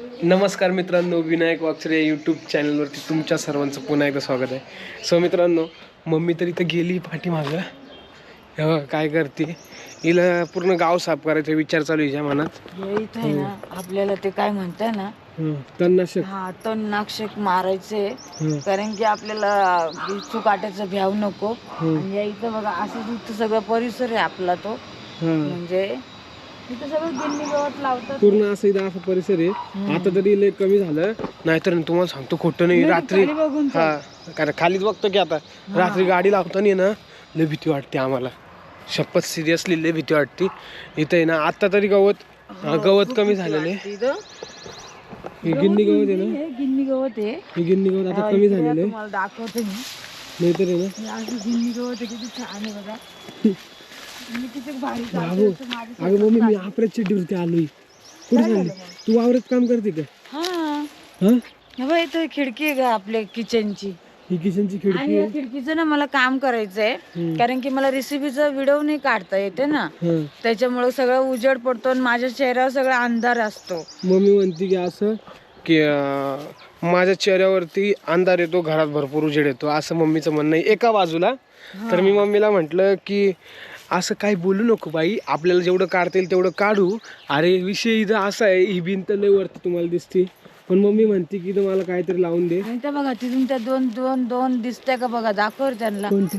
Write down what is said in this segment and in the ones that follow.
नमस्कार मित्रांनो विनायक वाक्षरे या यूट्यूब चॅनलवरती तुमच्या सर्वांचं पुन्हा एकदा स्वागत आहे. सो मित्रांनो मम्मी तर इथं गेली पाठीमागं. हे काय करते? हिला पूर्ण गाव साफ करायचा विचार चालू आहे हिच्या मनात. इथं आहे ना आपल्याला ते काय म्हणताय ना तणनाशक हा तणनाशक मारायचे. कारण की आपल्याला बिच्छू काट्याचा भ्याव नको. आणि या इथं बघा असं इथं सगळा परिसर आहे आपला तो. म्हणजे इथं सगळं गिन्नी गवत लावतात पूर्ण असं इथं असा परिसर आहे. आता तरी लय कमी झालं. नाहीतर तुम्हाला सांगतो खोटं नाही. रात्री खाली बघून हा कारण खालीच बघतो की आता. रात्री गाडी लावताना ना लय भीती वाटते आम्हाला. शपथ सिरियसली लय भीती वाटते. इथं आहे ना आता तरी गवत हा, गवत कमी झालेलं आहे. इथं. हे गिन्नी गवत आहे ना? हे गिन्नी गवत आहे. हे गिन्नी गवत आता कमी झालेलं आहे. तुम्हाला दाखवते मी. नाहीतर आहे ना? हे असं गिन्नी गवत आहे किती छान आहे बघा. बाबू अगं मम्मी मी आपल्याच चिड्डीवरती आलोय? कुठे चालली? तू वावरात काम करते का? हा. हा? हे इथं खिडकी आहे का आपल्या किचनची ही किचनची खिडकी आणि या खिडकीचं ना मला काम करायचंय. कारण की मला रेसिपीचा व्हिडिओ नाही काढता येते ना. हा. त्याच्यामुळे सगळं उजेड पडतो आणि माझ्या चेहऱ्यावर सगळा अंधार असतो. मम्मी म्हणते की असं की अं, माझ्या चेहऱ्यावरती अंधार येतो घरात भरपूर उजेड येतो. असं मम्मीचं म्हणणं आहे. एका बाजूला. तर मी मम्मीला म्हटलं की असं काही बोलू नको बाई. आपल्याला जेवढं काढता येईल तेवढं काढू. अरे विषय इथं असा आहे ही भिंत लय वरती तुम्हाला दिसते. पण मम्मी म्हणते की तुम्हाला काहीतरी लावून दे. आणि त्या बघा तिथून त्या दोन दोन दोन दिसत्या का बघा दाखव त्यांना. कोणती?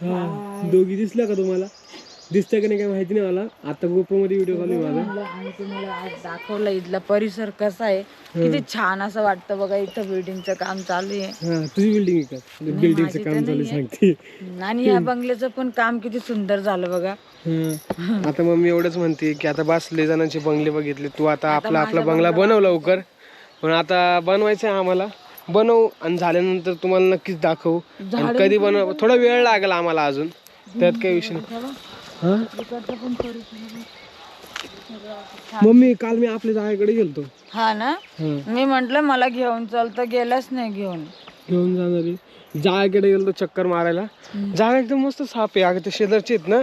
हा दोघी दिसल्या का तुम्हाला? दिसत्या का नाही काय माहिती नाही मला. आता मध्ये व्हिडिओ चालू आहे माझा. आणि तुम्हाला आज दाखवलं इथला परिसर कसा आहे. किती छान असं वाटतं बघा इथं बिल्डिंगचं काम चालू आहे. हा तुझी बिल्डिंग आहे का? बिल्डिंगचं काम चालू आहे सांगते. आणि या बंगल्याचं पण काम किती सुंदर झालं बघा. हा. आता मम्मी एवढंच म्हणते की आता बस लय जणांचे बंगले बघितले. तू आता आपला आपला बंगला बनव लवकर. पण आता बनवायचं आहे आम्हाला. बनव आणि झाल्यानंतर तुम्हाला नक्कीच दाखवू. आणि कधी बनव थोडा वेळ लागेल आम्हाला अजून. त्यात काही विषय नाही. हा? मम्मी काल मी आपल्या जागेकडे गेलतो. हा ना? हा. मी म्हंटल मला घेऊन चल. तर गेलाच नाही घेऊन. घेऊन जाणार आहे. जागेकडे गेलो चक्कर मारायला. जागा एकदम मस्त साफ आहे. अगं ते शेजारचे आहेत ना?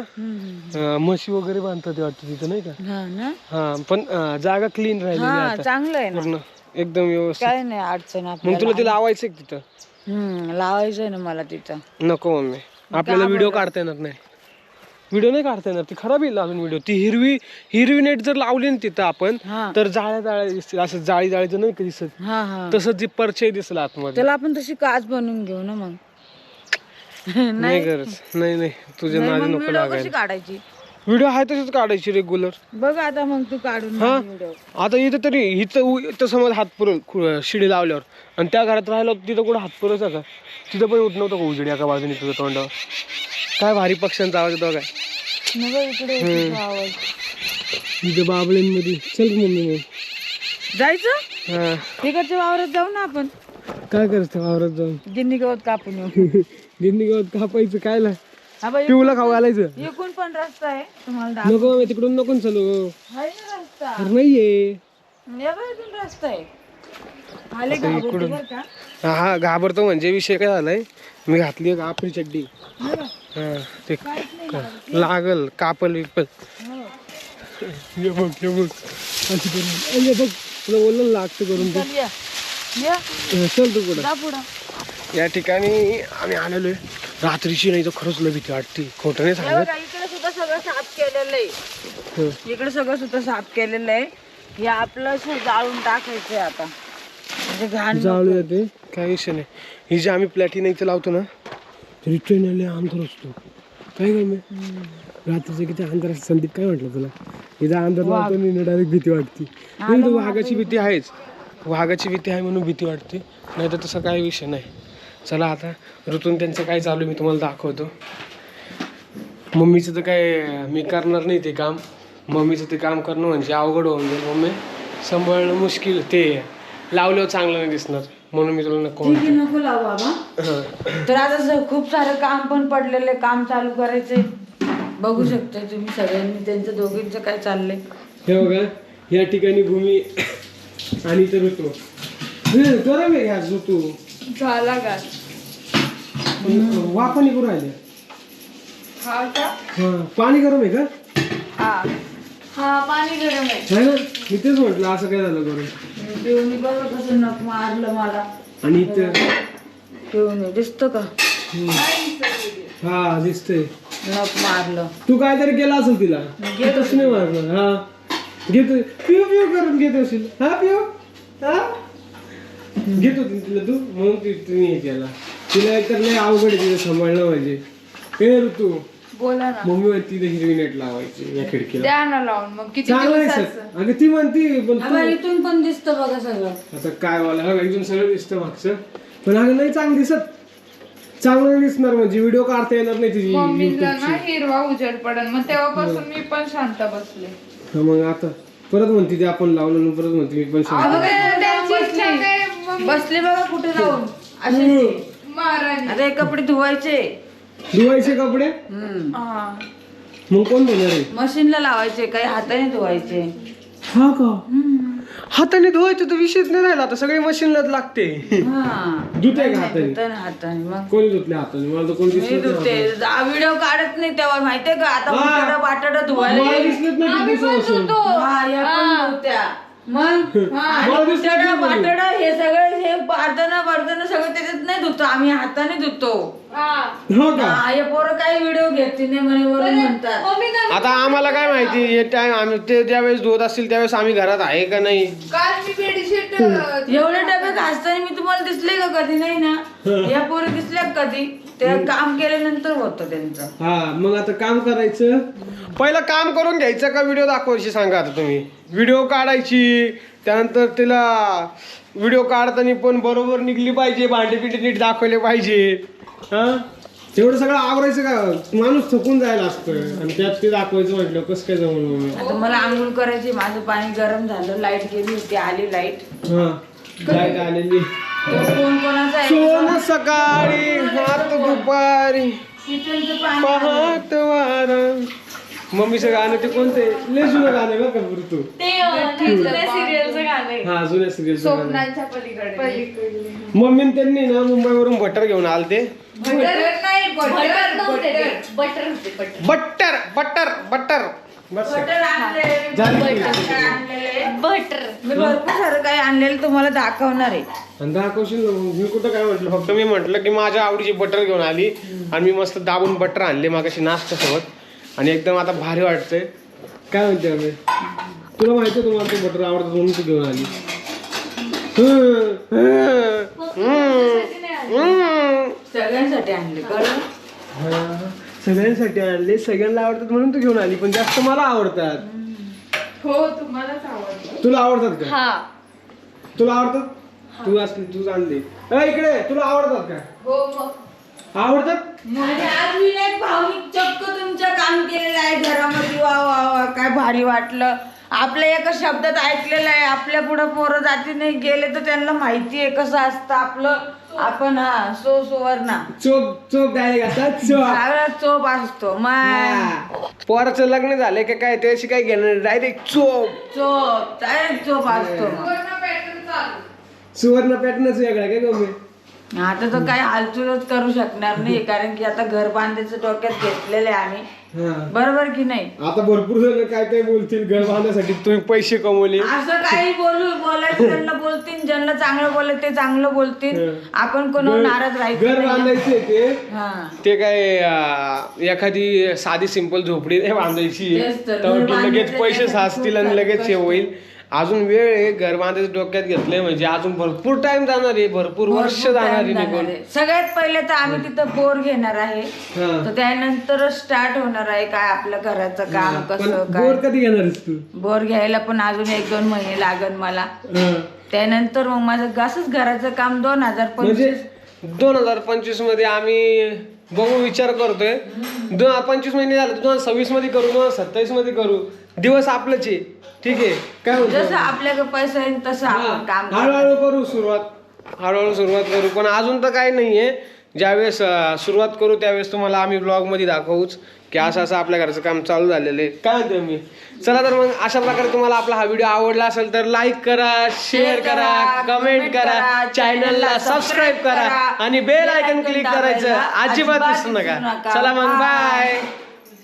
अं, म्हशी वगैरे बांधतात वाटतं तिथं नाही का? हा ना? हा पण अं, जागा क्लीन राहिलेली आहे हा आता. चांगलं आहे ना? पूर्ण एकदम व्यवस्थित. काय नाही अडचण मग आपल्याला तुला ते लावायचं आहे का तिथं? हम्म लावायचंय ना मला तिथं. नको मम्मी. आपल्याला व्हिडिओ काढता येणार नाही. व्हिडिओ नाही काढता येणार ती खराब येईल अजून व्हिडिओ. ती हिरवी हिरवी नेट जर लावली ना तिथं आपण हा. तर जाळ्या जाळ्या दिसतील असं जाळी जाळीचं नाही का दिसत हा हा. तसं जी परचय दिसलं आतमध्ये. त्याला आपण तशी काच बनवून घेऊ ना मग. नाही गरज. नाही नाही. तुझ्या नाही, नादी मग नको व्हिडिओ लागायला. कशी काढायची? व्हिडिओ आहे तशीच काढायची रेग्युलर बघ आता मग तू काढून हा? आता इथं तरी इथं उ- इथं समज हात पुरल खु- शिडी लावल्यावर आणि त्या घरात राहिलं तिथं कुठं हात पुरायचा का? तिथं पण उठ नव्हतं का उजेड एका बाजूने तुझं तोंडावर काय भारी पक्ष्यांचा आवाज येतो काय? इकडे तिथं बाबळींमध्ये. चल मम्मी मग. जायचं? हा. तिकडच्या वावरात जाऊ ना आपण. काय करते वावरात जाऊन? गिन्नी गवत कापून येऊ. गवत कापायचं काय ला हा बाई पिऊला खाऊ घालायचं. एकूण पण रस्ता आहे तुम्हाला दाख- नको तिकडून नको चालू. आहे ना रस्ता. अरे नाहीये. या बाई इथून रस्ता आहे. आले घाबरते बरं का? हा हा घाबरतो म्हणजे विषय काय झालाय? मी घातली एक आपली चड्डी. हे ते. लागल कापल विपल हो. ये बघ ये बघ. अशी करून. बघ तुला बोललं लागतं करून चल तू पुढं. या ठिकाणी आम्ही आलेलो आहे. रात्रीची नाही तर खरंच लय भीती वाटते. खोटं नाही सांगत. इकडे सुद्धा सगळं साफ केलेलं आहे. इकडे सगळं सुद्धा साफ केलेलं आहे. हे आपलं जाळून टाकायचंय आता. म्हणजे घाण जाळू येते. काय विषय नाही. ही जी आम्ही प्लॅटिना इथे लावतो ना तरी ट्रेन आले अंधार असतो. काय काय मी? रात्रीचं किती अंधार असतं. संदीप काय म्हटलं तुला? इथं अंधार लावतो आणि डायरेक्ट भीती वाटते. नाही तर वाघाची भीती आहेच. वाघाची भीती आहे म्हणून भीती वाटते. नाही तर तसं काही विषय नाही. चला आता ऋतून त्यांचं काय चालू आहे मी तुम्हाला दाखवतो. मम्मीचं तर काय मी करणार नाही ते काम. मम्मीचं ते काम करणं म्हणजे अवघड होऊन जाईल. मम्मी सांभाळणं मुश्किल ते लावल्यावर चांगलं नाही दिसणार म्हणून मी तुला नको ठीक आहे, नको लावू बाबा. तर आता खूप सारं काम पण पडलेलं आहे काम चालू करायचंय. बघू शकता तुम्ही सगळ्यांनी त्यांचं दोघींचं काय चाललंय. हे बघा या ठिकाणी भूमी आणि इथं ऋतू हे, गरम आहे ह्या ऋतू. झाला का? वाफा निघून राहिले. हा का? हा पाणी गरम आहे का? हा. हा पाणी गरम आहे. है ना? मी तेच म्हटलं असं काय झालं करून बघा कसं नख मारलं मला. आणि दिसतं का? हा दिसतंय. मारलं. तू काहीतरी केलं असेल तिला? घेतच नाही मारलं हा. घेतो पिऊ पिऊ करून घेत असेल. हा पिऊ. हा? घेत होती तिला तू? म्हणून ती तुम्ही हे केला. तिला एकतर लय अवघड आहे तिला सांभाळणं म्हणजे. हे ऋतू. बोला ना. मम्मी म्हणती तिला हिरवी नेट लावायची या खिडकीला. द्या ना लावून. मग किती चांगलं आहे दिवसाचं? सर. अगं ती म्हणती पण तू इथून पण दिसतं बघा सगळं. आता काय वाला हा इथून सगळं दिसतं मागचं. पण अगं नाही चांगलं दिसत. चांगलं नाही दिसणार म्हणजे व्हिडिओ काढता येणार नाही तिची मम्मीला ना YouTubeची. हिरवा उजेड पडन मग तेव्हापासून मी पण शांत बसले. हा मग आता परत म्हणते ते आपण लावलं आणि परत म्हणते मी पण शांत त्यांची इच्छा काय मग बसले बघा कुठे जाऊन. असे महाराणी. आता हे कपडे धुवायचे. धुवायचे कपडे. हा. मग कोण धुणार आहे? मशीनला लावायचे काही हाताने धुवायचे. हा का? हाताने धुवायचं तर विषयच नाही राहिला. आता सगळे मशीनलाच लागते. हा. धुते का हाताने? धुताना हाताने मग. कोणी धुतले हाताने? मला तर कोण मी धुते. व्हिडिओ काढत नाही तेव्हा माहितीये का? आता उठाडा वाटाडा धुवायला मला येईल. दिसलंच नाही किती दिवसापासून हा, या पण धुत्या. मग. वाटाडा हे सगळं हे बारदाना बारदाना सगळं त्याच्यात नाही धुतो आम्ही हाताने धुतो हा. हो का? हा, हे पोरं काही व्हिडिओ घेतली नाही म्हणे वरून म्हणतात. मम्मी ना आता आम्हाला काय माहिती हे टाइम आम्ही ते ज्यावेळेस धुवत असतील त्यावेळेस आम्ही घरात आहे का नाही? काल मी बेडशीट एवढे डबे घासताना मी तुम्हाला दिसले का कधी? नाही ना. या पोरी दिसल्या का कधी? ते काम केल्यानंतर होतं त्यांचं. हा मग आता काम करायचं? पहिलं काम करून घ्यायचं का व्हिडिओ दाखवायची सांगा आता तुम्ही? व्हिडिओ काढायची त्यानंतर तिला व्हिडिओ काढताना पण बरोबर निघली पाहिजे भांडे पिंडे नीट दाखवले पाहिजे. हा? तेवढं सगळं आवरायचं का? माणूस थकून जायला असतं आणि त्यात ते दाखवायचं म्हटलं कसं काय जमून आता मला आंघोळ करायची माझं पाणी गरम झालं लाइट गेली होती आली लाइट. हा. लाइट आलेली. सोन सकाळी हात दुपारी पहाट वारा. मम्मीचं गाणं ते कोणते? लय जुनं गाणं बरं का ऋतू ते? सिरियलचं गाणं आहे. हा जुन्या सिरियलचं गाणं स्वप्नांच्या पलीकडे. मम्मी त्यांनी ना मुंबईवरून बटर घेऊन आलते. बटर नाही बटर बटर होते बटर. बट्टर बट्टर बट्टर बस. बटर आणले. झाली? बटर आणलेले बटर मी भरपूर सारं काही आणलेलं तुम्हाला दाखवणार आहे. आणि दाखवशील ना मग. मी कुठं काय म्हटलं? फक्त मी म्हटलं की माझ्या आवडीची बटर घेऊन आली आणि मी मस्त दाबून बटर आणले मागाशी नाश्ता सोबत आणि एकदम आता भारी वाटतंय. काय म्हणते अबे तुला माहिती आहे तुम्हाला ते बटर आवडतं म्हणून तू घेऊन आली. हं, हं, हं, हं. सगळ्यांसाठी आणले कळलं? हा, सगळ्यांसाठी आणले. सगळ्यांना आवडतात म्हणून तू घेऊन आली पण जास्त मला आवडतात. हो तुम्हालाच आवडलं तुला आवडतात का? हा. तुला आवडतात? तू असली तू आणली ए, इकडे तुला आवडतात का? हो मग आवडतात? माझ्या आज चक्क तुमचं काम केलेलं आहे. घरामध्ये वा वा वा काय भारी वाटलं. आपल्या एका शब्दात ऐकलेलं आहे. आपल्या पुढे पोरं जाती नाही गेले तर त्यांना माहिती आहे कसं असतं आपलं. आपण हा सो सुवर्णा. चोप चोप डायरेक्ट असतात चोप. सगळा चोप असतो मग पोराचं लग्न झालंय का काय त्याशी काय घेणार? डायरेक्ट चोप. चोप डायरेक्ट चोप असतो मग. सुवर्ण पॅटर्नच वेगळा काय गमे आता तर काही हालचुलच करू शकणार नाही कारण की आता घर बांधायचं डोक्यात घेतलेलं आहे आम्ही. हा. बरोबर की नाही? आता भरपूर जण काय काय बोलतील घर बांधण्यासाठी तुम्ही पैसे कमवले. असं काही बोलू बोलायचं त्यांना बोलतील ज्यांना चांगलं बोलत ते चांगलं बोलतील. आपण कोणावर नाराज राहायचं घर नाही. बांधायचे ते. हा. ते काय अं, एखादी साधी सिंपल झोपडी नाही बांधायची. तेच तर, लगेच पैसे त्यासाठी साचतील आणि खूप लगेच हे कष्ट. होईल. अजून वेळ आहे घर बांधायचं डोक्यात घेतलंय म्हणजे अजून भरपूर टाइम जाणार आहे भरपूर वर्ष भरपूर जाणार आहे time निघून. जाणार आहे. सगळ्यात पहिले तर आम्ही तिथं बोर घेणार आहे. हा. तर त्यानंतर स्टार्ट होणार आहे काय आपलं घराचं काम पण कसं बोर काय कधी घेणारच तू? बोर घ्यायला पण अजून एक दोन महिने लागन मला. हा. त्यानंतर मग माझं असंच घराचं काम दोन हजार म्हणजे पंचवीस. दोन हजार पंचवीसमध्ये आम्ही बघू विचार करतोय. दोन पंचवीस महिने झाले दोन हजार सव्वीसमध्ये करू दोन हजार सत्तावीसमध्ये करू. दिवस आपलंच आहे. ठीक आहे काय जसं आपल्याकडे पैसा येईल तसं आपण काम हळूहळू करू सुरुवात. हळूहळू सुरुवात करू. पण अजून तर काही नाहीये. ज्यावेळेस अं, सुरुवात करू त्यावेळेस तुम्हाला आम्ही ब्लॉगमध्ये दाखवूच की असं असं आपल्या घरचं काम चालू झालेलं आहे. काय म्हणतो मी? चला तर मग अशा प्रकारे तुम्हाला आपला हा व्हिडिओ आवडला असेल तर लाईक करा शेअर करा कमेंट करा चॅनलला सबस्क्राईब करा आणि बेल आयकन क्लिक करायचं. अजिबात विसरू नका. चला मग बाय